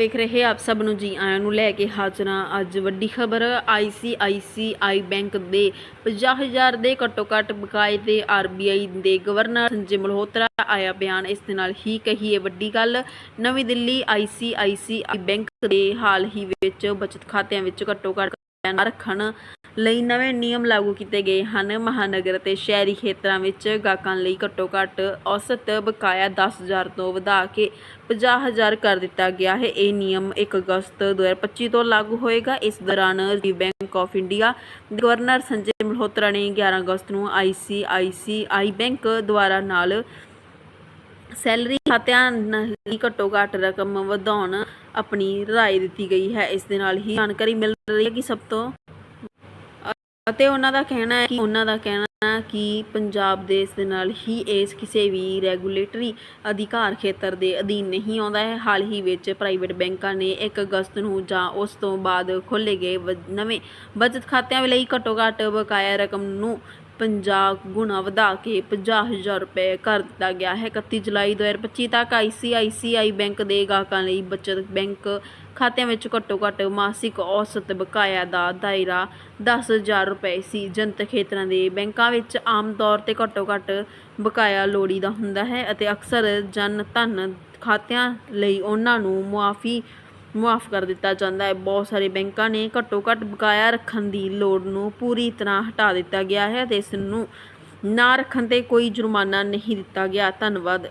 ਵੇਖ ਰਹੇ ਆਪ ਸਭ ਨੂੰ ਜੀ ਆਇਆਂ ਨੂੰ ਲੈ ਕੇ ਹਾਜ਼ਰਾਂ ਅੱਜ ਵੱਡੀ ਖਬਰ ICICI ਬੈਂਕ ਦੇ 50000 ਦੇ ਘੱਟੋ ਘੱਟ ਬਕਾਏ ਤੇ RBI ਦੇ ਗਵਰਨਰ ਸੰਜੇ ਮਲਹੋਤਰਾ ਆਇਆ ਬਿਆਨ। ਇਸ ਦੇ ਨਾਲ ਹੀ ਕਹੀਏ ਵੱਡੀ ਗੱਲ, ਨਵੀਂ ਦਿੱਲੀ ICICI ਬੈਂਕ ਦੇ ਹਾਲ ਹੀ ਵਿੱਚ ਬਚਤ ਖਾਤਿਆਂ ਵਿੱਚ ਘੱਟੋ ਘੱਟ ਰੱਖਣ ਲਈ ਨਵੇਂ ਨਿਯਮ ਲਾਗੂ ਕੀਤੇ ਗਏ ਹਨ। ਮਹਾਨਗਰ ਅਤੇ ਸ਼ਹਿਰੀ ਖੇਤਰਾਂ ਵਿੱਚ ਗਾਹਕਾਂ ਲਈ ਘੱਟੋ ਘੱਟ ਔਸਤ ਬਕਾਇਆ 10000 ਤੋਂ ਵਧਾ ਕੇ 50000 ਕਰ ਦਿੱਤਾ ਗਿਆ ਹੈ। ਇਹ ਨਿਯਮ 1 ਅਗਸਤ 2025 ਤੋਂ ਲਾਗੂ ਹੋਏਗਾ। ਇਸ ਦੌਰਾਨ ਰਿਜ਼ਰਵ ਬੈਂਕ ਆਫ ਇੰਡੀਆ ਦੇ ਗਵਰਨਰ ਸੰਜੇ ਮਲਹੋਤਰਾ ਨੇ 11 ਅਗਸਤ ਨੂੰ ICICI ਬੈਂਕ ਦੁਆਰਾ ਨਾਲ ਸੈਲਰੀ ਖਾਤਿਆਂ ਲਈ ਘੱਟੋ ਘੱਟ ਰਕਮ ਵਧਾਉਣ ਆਪਣੀ ਰਾਏ ਦਿੱਤੀ ਗਈ ਹੈ। ਇਸ ਦੇ ਨਾਲ ਹੀ ਜਾਣਕਾਰੀ ਮਿਲ ਰਹੀ ਹੈ ਕਿ ਸਭ ਤੋਂ ਅਤੇ ਉਹਨਾਂ ਦਾ ਕਹਿਣਾ ਹੈ ਕਿ ਉਹਨਾਂ ਦਾ ਕਹਿਣਾ ਕਿ ਪੰਜਾਬ ਦੇ ਇਸ ਦੇ ਨਾਲ ਹੀ ਇਸ ਕਿਸੇ ਵੀ ਰੈਗੂਲੇਟਰੀ ਅਧਿਕਾਰ ਖੇਤਰ ਦੇ ਅਧੀਨ ਨਹੀਂ ਆਉਂਦਾ ਹੈ। ਹਾਲ ਹੀ ਵਿੱਚ ਪ੍ਰਾਈਵੇਟ ਬੈਂਕਾਂ ਨੇ 1 ਅਗਸਤ ਨੂੰ ਜਾਂ ਉਸ ਤੋਂ ਬਾਅਦ ਖੋਲ੍ਹੇ ਗਏ ਨਵੇਂ ਬਚਤ ਖਾਤਿਆਂ ਲਈ ਘੱਟੋ ਘੱਟ ਬਕਾਇਆ ਰਕਮ ਨੂੰ 50 ਗੁਣਾ ਵਧਾ ਕੇ 50000 ਰੁਪਏ ਕਰ ਦਿੱਤਾ ਗਿਆ ਹੈ। 31 ਜੁਲਾਈ 2025 ਤੱਕ ICICI ਬੈਂਕ ਦੇ ਗਾਹਕਾਂ ਲਈ ਬਚਤ ਬੈਂਕ ਖਾਤਿਆਂ ਵਿੱਚ ਘੱਟੋ ਘੱਟ ਮਾਸਿਕ ਔਸਤ ਬਕਾਇਆ ਦਾ ਦਾਇਰਾ 10000 ਰੁਪਏ ਸੀ। ਜਨਤਕ ਖੇਤਰਾਂ ਦੇ ਬੈਂਕਾਂ ਵਿੱਚ ਆਮ ਤੌਰ ਤੇ ਘੱਟੋ ਘੱਟ ਬਕਾਇਆ ਲੋੜੀਦਾ ਹੁੰਦਾ ਹੈ ਅਤੇ ਅਕਸਰ ਜਨ ਧਨ ਖਾਤਿਆਂ ਲਈ ਉਹਨਾਂ ਨੂੰ ਮੁਆਫੀ ਮੁਆਫ ਕਰ ਦਿੱਤਾ ਜਾਂਦਾ ਹੈ। ਬਹੁਤ ਸਾਰੇ ਬੈਂਕਾਂ ਨੇ ਘੱਟੋ ਘੱਟ ਬਕਾਇਆ ਰੱਖਣ ਦੀ ਲੋੜ ਨੂੰ ਪੂਰੀ ਤਰ੍ਹਾਂ ਹਟਾ ਦਿੱਤਾ ਗਿਆ ਹੈ ਅਤੇ ਇਸ ਨੂੰ ਨਾ ਰੱਖਣ ਤੇ ਕੋਈ ਜੁਰਮਾਨਾ ਨਹੀਂ ਦਿੱਤਾ ਗਿਆ। ਧੰਨਵਾਦ।